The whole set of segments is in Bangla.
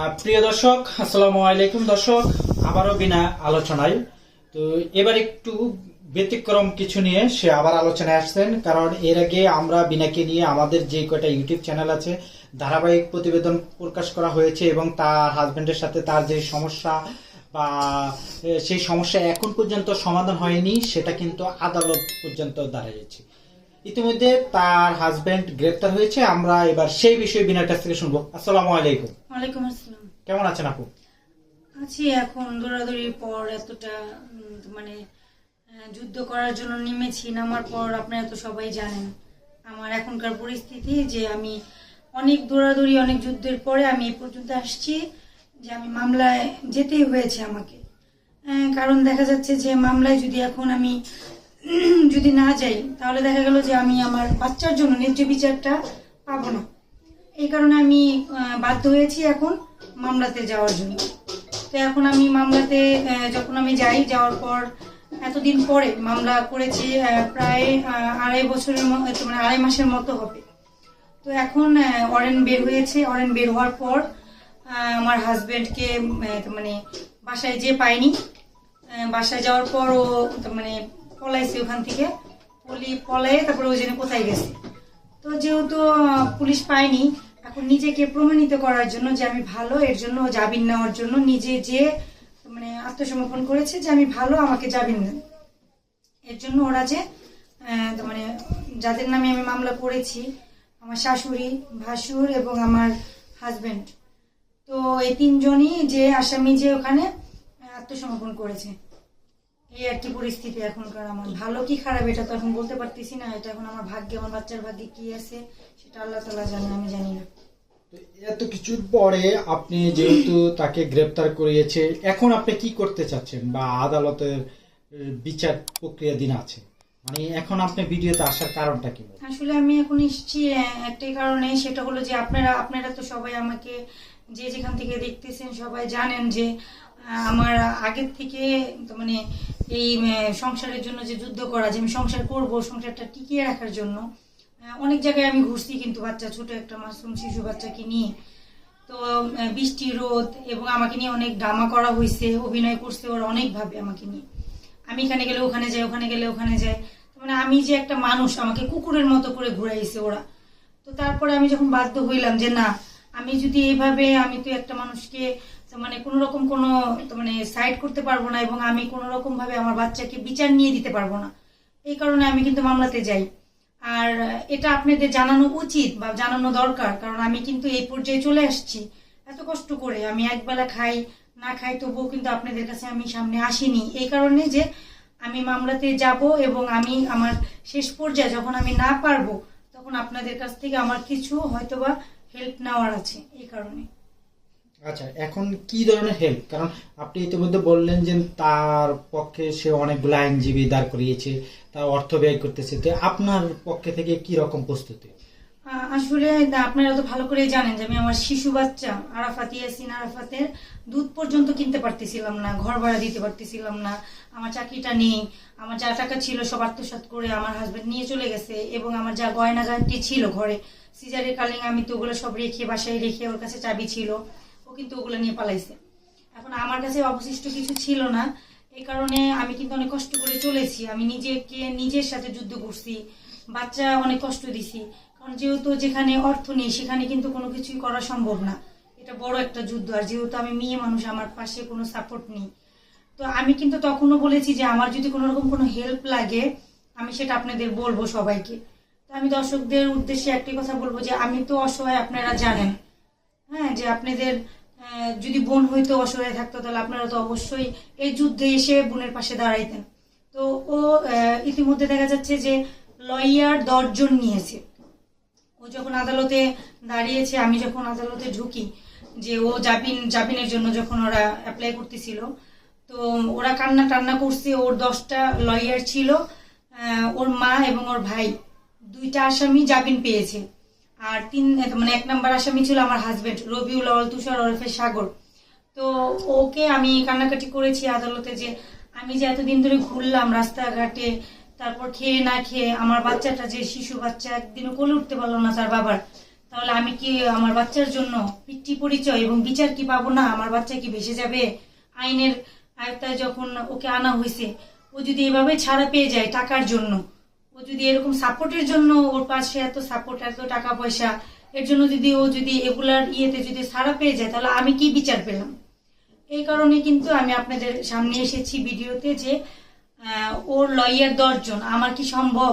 প্রিয় দর্শক, আসসালামু আলাইকুম দর্শক। আবারও বিনা আলোচনায়। তো এবার একটু ব্যতিক্রম কিছু নিয়ে সে আবার আলোচনায় আসছেন। কারণ এর আগে আমরা বিনাকে নিয়ে আমাদের যে কয়টা ইউটিউব চ্যানেল আছে, ধারাবাহিক প্রতিবেদন প্রকাশ করা হয়েছে এবং তার হাজব্যান্ডের সাথে তার যে সমস্যা বা সেই সমস্যা এখন পর্যন্ত সমাধান হয়নি, সেটা কিন্তু আদালত পর্যন্ত দাঁড়িয়েছে ইতিমধ্যে তার হাজবেন্ড গ্রেপ্তার হয়েছে। আমরা এবার সেই বিষয়ে বিনার কাছ থেকে শুনব। আসসালামু আলাইকুম। ওয়ালাইকুম আসসালাম। কেমন আছেন আপু? আছি এখন দৌড়াদৌড়ির পর এতটা মানে যুদ্ধ করার জন্য নেমেছি নামার পর আপনারা তো সবাই জানেন আমার এখনকার পরিস্থিতি যে আমি অনেক দৌড়াদৌড়ি অনেক যুদ্ধের পরে আমি এই পর্যন্ত আসছি যে আমি মামলায় যেতেই হয়েছে আমাকে। কারণ দেখা যাচ্ছে যে মামলায় যদি এখন আমি যদি না যাই, তাহলে দেখা গেল যে আমি আমার বাচ্চার জন্য ন্যায্য বিচারটা পাবো না। এই কারণে আমি বাধ্য হয়েছি এখন মামলাতে যাওয়ার জন্য। তো এখন আমি মামলাতে যখন আমি যাই, যাওয়ার পর এতদিন পরে মামলা করেছি প্রায় আড়াই বছরের মতো মানে আড়াই মাসের মতো হবে। তো এখন অরেন বের হয়েছে। অরেন বের হওয়ার পর আমার হাজবেন্ডকে মানে বাসায় যে পাইনি। বাসায় যাওয়ার পর ও মানে পলাইছে ওখান থেকে। পলি পলায়ে তারপরে ওই জন্য কোথায় গেছে। তো যেহেতু পুলিশ পায়নি, এখন নিজেকে প্রমাণিত করার জন্য যে আমি ভালো, এর জন্য জামিন নেওয়ার জন্য নিজে যে মানে আত্মসমর্পণ করেছে যে আমি ভালো, আমাকে জামিন দেন। এর জন্য ওরা যে মানে যাদের নামে আমি মামলা করেছি, আমার শাশুড়ি, ভাসুর এবং আমার হাজব্যান্ড তো এই তিনজনই যে আসামি যে ওখানে আত্মসমর্পণ করেছে। এই আর কি পরিস্থিতি এখনকার আমার। ভালো কি খারাপ এটা তো এখন বলতে পারতেছি না এটা এখন আমার ভাগ্যে আমার বাচ্চার ভাগ্যে কি আছে সেটা আল্লাহ তালা জানে আমি জানি না। এত কিছুর পরে আপনি যেহেতু তাকে গ্রেপ্তার করিয়েছে এখন আপনি কি করতে চাচ্ছেন? বা আদালতের বিচার প্রক্রিয়া দিন আছে। মানে এখন আপনি ভিডিওতে আসার কারণটা কি? আসলে আমি এখন এসেছি একটাই কারণে সেটা হলো যে আপনারা আপনারা তো সবাই আমাকে যে যেখান থেকে দেখতেছেন সবাই জানেন যে আমার আগের থেকে মানে এই সংসারের জন্য যে যুদ্ধ করা, যে আমি সংসার করব, সংসারটা টিকিয়ে রাখার জন্য অনেক জায়গায় আমি ঘুরছি কিন্তু বাচ্চা, ছোট একটা মাসুম শিশু বাচ্চাকে নিয়ে। তো বৃষ্টি, রোদ এবং আমাকে নিয়ে অনেক ড্রামা করা হয়েছে অভিনয় করছে ওরা অনেকভাবে আমাকে নিয়ে। আমি এখানে গেলে ওখানে যাই, ওখানে গেলে ওখানে যাই। মানে আমি যে একটা মানুষ, আমাকে কুকুরের মতো করে ঘুরাইছে ওরা। তো তারপরে আমি যখন বাধ্য হইলাম যে না, আমি যদি এইভাবে, আমি তো একটা মানুষকে মানে কোনো রকম কোনো মানে সাইড করতে পারব না এবং আমি কোনো রকম ভাবে আমার বাচ্চাকে বিচার নিয়ে দিতে পারব না। এই কারণে আমি কিন্তু মামলাতে যাই। আর এটা আপনাদের জানানো উচিত বা জানানো দরকার, কারণ আমি কিন্তু এই পর্যায়ে চলে আসছি। এত কষ্ট করে আমি একবেলা খাই, না খাই তবুও কিন্তু আপনাদের কাছে আমি সামনে আসিনি। এই কারণে যে আমি মামলাতে যাব এবং আমি আমার শেষ পর্যায়ে যখন আমি না পারব, তখন আপনাদের কাছ থেকে আমার কিছু হয়তোবা হেল্প নেওয়ার আছে এই কারণে। আচ্ছা এখন কি ধরনের হেল্প কারণ আপনি ইতিমধ্যে বললেন যে তার পক্ষে সে অনেকগুলো আইনজীবী দাঁড় করিয়েছে, তার অর্থ ব্যয় করতেছে। তো আপনার পক্ষে থেকে কি রকম প্রস্তুতি? আসলে আপনারা তো ভালো করেই জানেন যে আমি আমার শিশু বাচ্চা, আরাফাত, ইয়াসিন আরাফাতের দুধ পর্যন্ত কিনতে পারতেছিলাম না ঘর ভাড়া দিতে পারতেছিলাম না, আমার চাকরিটা নেই, আমার যা টাকা ছিল সব আত্মসাৎ করে আমার হাজবেন্ড নিয়ে চলে গেছে এবং আমার যা গয়না গানটি ছিল ঘরে, সিজারের কালিং আমি তো ওগুলো সব রেখে, বাসায় রেখে ওর কাছে চাবি ছিল। ও কিন্তু ওগুলো নিয়ে পালাইছে। এখন আমার কাছে অবশিষ্ট কিছু ছিল না এই কারণে আমি কিন্তু অনেক কষ্ট করে চলেছি। আমি নিজেকে, নিজের সাথে যুদ্ধ করছি, বাচ্চা অনেক কষ্ট দিছি। কারণ যেহেতু যেখানে অর্থ নেই, সেখানে কিন্তু কোনো কিছুই করা সম্ভব না। এটা বড় একটা যুদ্ধ, আর যেহেতু আমি মেয়ে মানুষ, আমার পাশে কোনো সাপোর্ট নেই। তো আমি কিন্তু তখনও বলেছি যে আমার যদি কোনো রকম কোনো হেল্প লাগে, আমি সেটা আপনাদের বলব সবাইকে। তো আমি দর্শকদের উদ্দেশ্যে একটি কথা বলব যে, আমি তো অসহায়, আপনারা জানেন। হ্যাঁ যে আপনাদের যদি বোন হয়তো অসহায় থাকতো, তাহলে আপনারা তো অবশ্যই এই যুদ্ধে এসে বোনের পাশে দাঁড়াইতেন। তো ও ইতিমধ্যে দেখা যাচ্ছে যে লয়ার দশজন নিয়েছে। ও যখন আদালতে দাঁড়িয়েছে, আমি যখন আদালতে ঢুকি, যে ও জামিন, জামিনের জন্য যখন ওরা অ্যাপ্লাই করতেছিল, তো ওরা কান্না টান্না করছে, ওর দশটা লয়ার ছিল ওর মা এবং ওর ভাই। দুইটা আসামি জামিন পেয়েছে। আর তিন মানে এক নাম্বার আসামি ছিল আমার হাজবেন্ড রবিউল আওয়াল তুষার ওরফে সাগর। তো ওকে আমি কান্নাকাটি করেছি আদালতে যে আমি যে এতদিন ধরে ঘুরলাম রাস্তাঘাটে, তারপর খেয়ে না খেয়ে আমার বাচ্চাটা যে শিশু বাচ্চা একদিনও কোলে উঠতে পারল না তার বাবার। তাহলে আমি কি আমার বাচ্চার জন্য পিতৃ পরিচয় এবং বিচার কি পাবো না? আমার বাচ্চা কি ভেসে যাবে? আইনের আয়ত্তায় যখন ওকে আনা হয়েছে, ও যদি এভাবে ছাড়া পেয়ে যায় টাকার জন্য ও যদি এরকম সাপোর্টের জন্য ওর পাশে এত সাপোর্ট, এত টাকা পয়সা, এর জন্য যদি ও যদি এগুলার ইয়েতে যদি ছাড়া পেয়ে যায়, তাহলে আমি কি বিচার পেলাম? এই কারণে কিন্তু আমি আপনাদের সামনে এসেছি ভিডিওতে যে ওর লয়ার দশজন, আমার কি সম্ভব?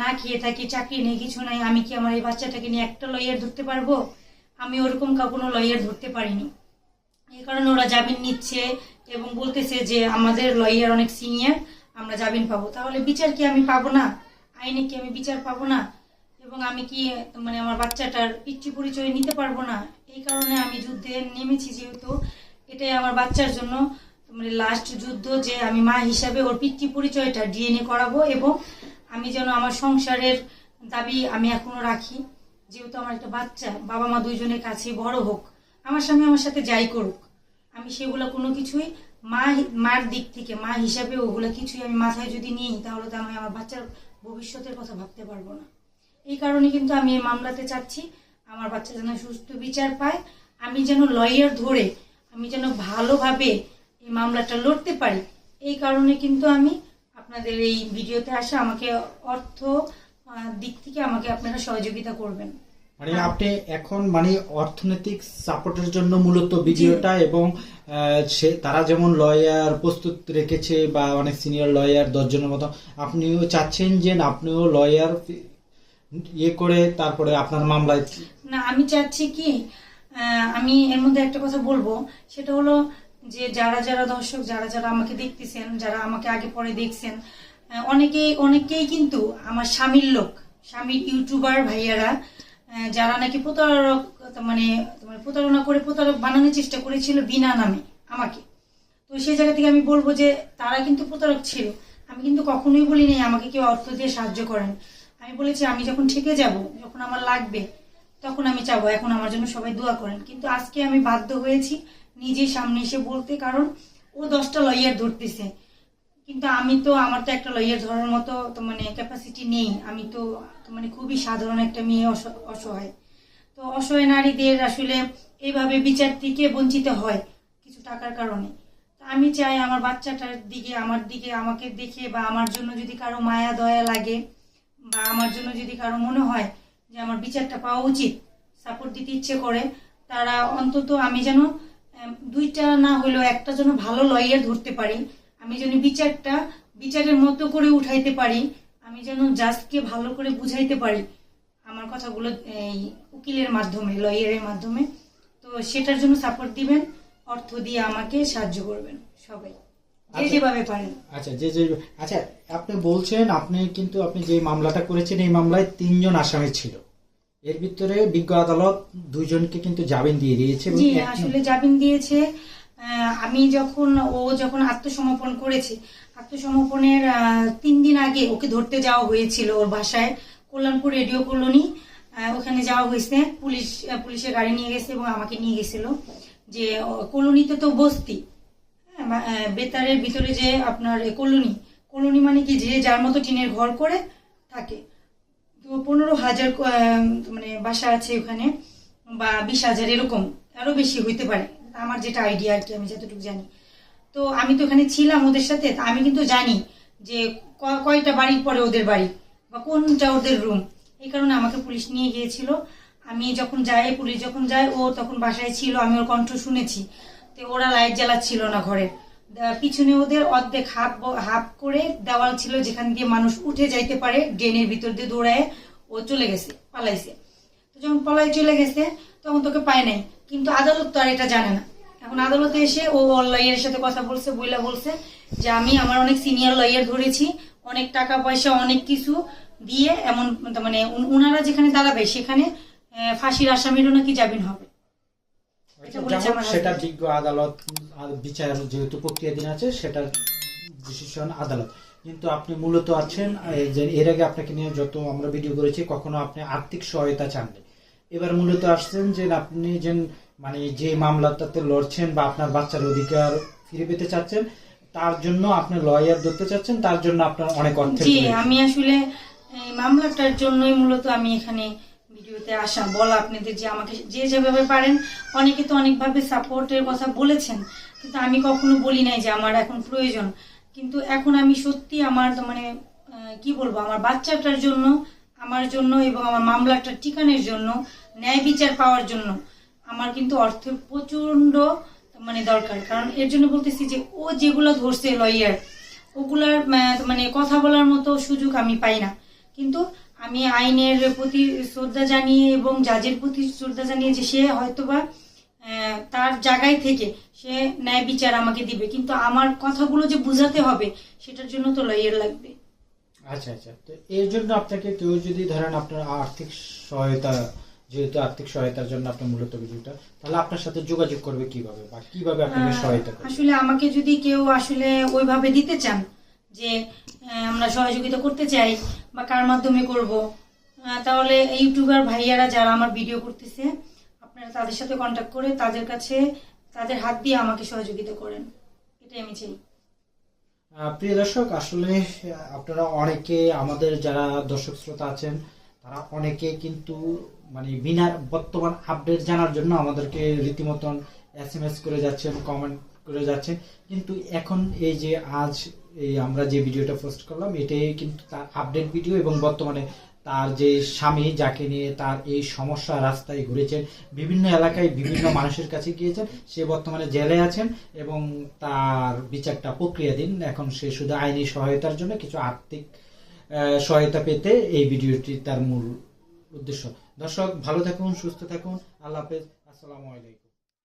না খেয়ে থাকি, চাকরি নেই, কিছু নাই, আমি কি আমার এই বাচ্চাটাকে নিয়ে একটা লয়ার ধরতে পারব? আমি ওরকম কোনো লয়ার ধরতে পারিনি। এই কারণে ওরা জামিন নিচ্ছে এবং বলতেছে যে, আমাদের লয়ার অনেক সিনিয়র আমরা জামিন পাবো। তাহলে বিচার কি আমি পাবো না? আইনে কি আমি বিচার পাবো না? এবং আমি কি মানে আমার বাচ্চাটার পিতৃ পরিচয় নিতে পারব না? এই কারণে আমি যুদ্ধে নেমেছি যেহেতু। এটাই আমার বাচ্চার জন্য মানে লাস্ট যুদ্ধ যে আমি মা হিসাবে ওর পিতৃ পরিচয়টা ডিএনএ করাবো এবং আমি যেন আমার সংসারের দাবি আমি এখনও রাখি। যেহেতু আমার একটা বাচ্চা, বাবা মা দুইজনের কাছে বড় হোক, আমার স্বামী আমার সাথে যাই করুক, আমি সেগুলো কোনো কিছুই মা, মার দিক থেকে, মা হিসাবে ওগুলো কিছুই আমি মাথায় যদি নিই, তাহলে তো আমি আমার বাচ্চার ভবিষ্যতের কথা ভাবতে পারব না। এই কারণে কিন্তু আমি এই মামলাতে চাচ্ছি, আমার বাচ্চা যেন সুস্থ বিচার পায়, আমি যেন লয়ার ধরে, আমি যেন ভালোভাবে এই মামলাটা লড়তে পারি। এই কারণে কিন্তু আমি আপনাদের এই ভিডিওতে আসা, আমাকে অর্থ দিক থেকে আমাকে আপনারা সহযোগিতা করবেন। মানে আপনি এখন মানে অর্থনৈতিক সাপোর্টের জন্য মূলত ভিডিওটা এবং সে তারা যেমন লয়ার প্রস্তুত রেখেছে বা অনেক সিনিয়র লয়ার দশজনের মতো আপনিও চাচ্ছেন যে আপনিও লয়ার ইয়ে করে তারপরে আপনার মামলায় না আমি চাচ্ছি কি আমি এর মধ্যে একটা কথা বলব। সেটা হলো যে যারা যারা দর্শক যারা যারা আমাকে দেখতেছেন যারা আমাকে আগে পরে দেখছেন অনেকেই অনেকেই কিন্তু আমার স্বামীর লোক স্বামীর ইউটিউবার ভাইয়ারা যারা নাকি প্রতারক মানে তোমার প্রতারণা করে প্রতারক বানানোর চেষ্টা করেছিল বিনা নামে আমাকে। তো সেই জায়গা থেকে আমি বলব যে, তারা কিন্তু প্রতারক ছিল। আমি কিন্তু কখনোই বলি নাই আমাকে কেউ অর্থ দিয়ে সাহায্য করেন। আমি বলেছি, আমি যখন ঠেকে যাব, যখন আমার লাগবে, তখন আমি চাবো। এখন আমার জন্য সবাই দোয়া করেন। কিন্তু আজকে আমি বাধ্য হয়েছি নিজে সামনে এসে বলতে, কারণ ও দশটা লয়ার ধরতেছে। কিন্তু আমি তো, আমার তো একটা লয়ার ধরার মতো তো মানে ক্যাপাসিটি নেই। আমি তো মানে খুবই সাধারণ একটা মেয়ে অস- অসহায়। তো অসহায় নারীদের আসলে এইভাবে বিচার থেকে বঞ্চিত হয় কিছু টাকার কারণে। আমি চাই আমার বাচ্চাটার দিকে, আমার দিকে আমাকে দেখে বা আমার জন্য যদি কারও মায়া, দয়া লাগে বা আমার জন্য যদি কারও মনে হয় যে আমার বিচারটা পাওয়া উচিত সাপোর্ট দিতে ইচ্ছে করে, তারা অন্তত আমি যেন দুইটা না হলেও একটা যেন ভালো লয়ার ধরতে পারি। আমি যেন বিচারটা বিচারের মতো করে উঠাইতে পারি আমি যেন জাজকে ভালো করে বুঝাইতে পারি আমার কথাগুলো এই উকিলের মাধ্যমে লয়ারের মাধ্যমে। তো সেটার জন্য সাপোর্ট দিবেন অর্থ দিয়ে আমাকে সাহায্য করবেন সবাই। যে আচ্ছা। যেভাবে পারেন। আচ্ছা যে যে আচ্ছা আপনি বলছেন আপনি কিন্তু আপনি যে মামলাটা করেছেন এই মামলায় তিনজন আসামি ছিল। এর ভিতরে বিজ্ঞ আদালত দুইজনকে কিন্তু জামিন দিয়ে দিয়েছে আসলে জামিন দিয়েছে আমি যখন ও যখন আত্মসমর্পণ করেছে আত্মসমর্পণের তিন দিন আগে ওকে ধরতে যাওয়া হয়েছিল ওর বাসায় কল্যাণপুর রেডিও কলোনি। ওখানে যাওয়া হয়েছে পুলিশ পুলিশের গাড়ি নিয়ে গেছে এবং আমাকে নিয়ে গেছিল। যে কলোনিতে তো বস্তি হ্যাঁ, বেতারের ভিতরে যে আপনার কলোনি কলোনি মানে কি যে যার মতো টিনের ঘর করে থাকে। তো পনেরো হাজার মানে বাসা আছে ওখানে বা বিশ হাজার এরকম আরও বেশি হইতে পারে। আমার যেটা আইডিয়া আর কি, আমি যতটুকু জানি। তো আমি তো ওখানে ছিলাম ওদের সাথে আমি কিন্তু জানি যে কয়টা বাড়ির পরে ওদের বাড়ি বা কোনটা ওদের রুম এই কারণে আমাকে পুলিশ নিয়ে গিয়েছিল। আমি যখন যাই, পুলিশ যখন যায়, ও তখন বাসায় ছিল, আমি ওর কণ্ঠ শুনেছি। তো ওরা লাইট জ্বালাচ্ছিল না ঘরে। পিছনে ওদের অর্ধেক হাফ হাফ করে দেওয়াল ছিল যেখান দিয়ে মানুষ উঠে যাইতে পারে, ড্রেনের ভিতর দিয়ে দৌড়ায় ও চলে গেছে, পালাইছে। তো যখন পলাই চলে গেছে, তখন তোকে পায় নাই। কিন্তু আদালত তো আর এটা জানে না। এখন আদালতে এসে ও লয়ারের সাথে কথা বলছে বইলা বলছে যে আমি আমার অনেক সিনিয়র লয়ার ধরেছি অনেক টাকা পয়সা অনেক কিছু দিয়ে এমন মানে উন- উনারা যেখানে দাঁড়াবে সেখানে ফাঁসির আসামিরও নাকি জামিন হবে। আমার সেটা। বিজ্ঞ আদালত বিচার যেহেতু প্রক্রিয়াধীন আছে সেটার ডিসিশন আদালত। কিন্তু আপনি মূলত আছেন এর আগে আপনাকে নিয়ে যত আমরা ভিডিও করেছি কখনো আপনি আর্থিক সহায়তা চাননি। এবার মূলত আসছেন যে আপনি যে মানে যে মামলাটাতে লড়ছেন বা আপনার বাচ্চার অধিকার ফিরে পেতে চাচ্ছেন তার জন্য আপনি লয়ার ধরতে চাচ্ছেন তার জন্য আপনার অনেক অর্থের জি আমি আসলে এই মামলাটার জন্যই মূলত আমি এখানে ভিডিওতে আসা বলা আপনাদের যে আমাকে যে যেভাবে পারেন অনেকে তো অনেকভাবে সাপোর্টের কথা বলেছেন কিন্তু আমি কখনো বলি নাই যে আমার এখন প্রয়োজন। কিন্তু এখন আমি সত্যি আমার মানে কি বলব আমার বাচ্চাটার জন্য আমার জন্য এবং আমার মামলাটা টিকানোর জন্য, ন্যায় বিচার পাওয়ার জন্য আমার কিন্তু অর্থের প্রচণ্ড মানে দরকার। কারণ এর জন্য বলতেছি যে, ও যেগুলো ধরছে লয়ার ওগুলার মানে কথা বলার মতো সুযোগ আমি পাই না। কিন্তু আমি আইনের প্রতি শ্রদ্ধা জানিয়ে এবং জাজের প্রতি শ্রদ্ধা জানিয়ে যে সে হয়তোবা তার জায়গায় থেকে সে ন্যায় বিচার আমাকে দিবে। কিন্তু আমার কথাগুলো যে বুঝাতে হবে, সেটার জন্য তো লয়ার লাগবে। আচ্ছা আচ্ছা। তো এর জন্য আপনাকে কেউ যদি ধরেন আপনার আর্থিক সহায়তা যেহেতু আর্থিক সহায়তার জন্য আপনার মূলত ভিডিওটা তাহলে আপনার সাথে যোগাযোগ করবে কীভাবে বা কীভাবে আপনাকে সহায়তা করবে আসলে আমাকে যদি কেউ আসলে ওইভাবে দিতে চান যে আমরা সহযোগিতা করতে চাই বা কার মাধ্যমে করব তাহলে ইউটিউবার ভাইয়ারা যারা আমার ভিডিও করতেছে আপনারা তাদের সাথে কন্ট্যাক্ট করে তাদের কাছে তাদের হাত দিয়ে আমাকে সহযোগিতা করেন। এটাই আমি চাই। প্রিয় দর্শক, আসলে আপনারা অনেকে, আমাদের যারা দর্শক শ্রোতা আছেন, তারা অনেকে কিন্তু মানে বিনা বর্তমান আপডেট জানার জন্য আমাদেরকে রীতিমতন এস এম এস করে যাচ্ছেন কমেন্ট করে যাচ্ছেন। কিন্তু এখন এই যে, আজ এই আমরা যে ভিডিওটা পোস্ট করলাম, এটাই কিন্তু তার আপডেট ভিডিও এবং বর্তমানে তার যে স্বামী, যাকে নিয়ে তার এই সমস্যা রাস্তায় ঘুরেছেন, বিভিন্ন এলাকায় বিভিন্ন মানুষের কাছে গিয়েছেন, সে বর্তমানে জেলে আছেন এবং তার বিচারটা প্রক্রিয়াধীন। এখন সে শুধু আইনি সহায়তার জন্য কিছু আর্থিক সহায়তা পেতে এই ভিডিওটি তার মূল উদ্দেশ্য। দর্শক, ভালো থাকুন, সুস্থ থাকুন। আল্লাহ হাফেজ। আসসালামু আলাইকুম।